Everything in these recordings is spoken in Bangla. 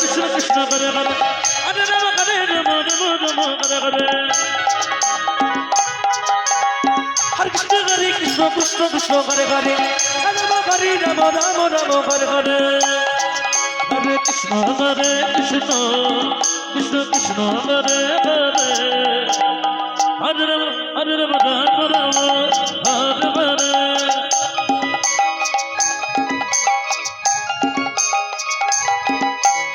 কৃষ্ণ কৃষ্ণ হরে হরে হরে রাম হরে রাম রাম রাম হরে হরে হরে কৃষ্ণ হরে কৃষ্ণ কৃষ্ণ কৃষ্ণ হরে হরে রাম হরে রাম রাম রাম হরে হরে হরে কৃষ্ণ হরে কৃষ্ণ কৃষ্ণ কৃষ্ণ হরে হরে হরে রাম হরে রাম রাম রাম হরে হরে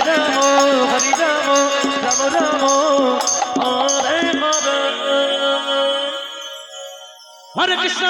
হরে রাম হরে রাম রাম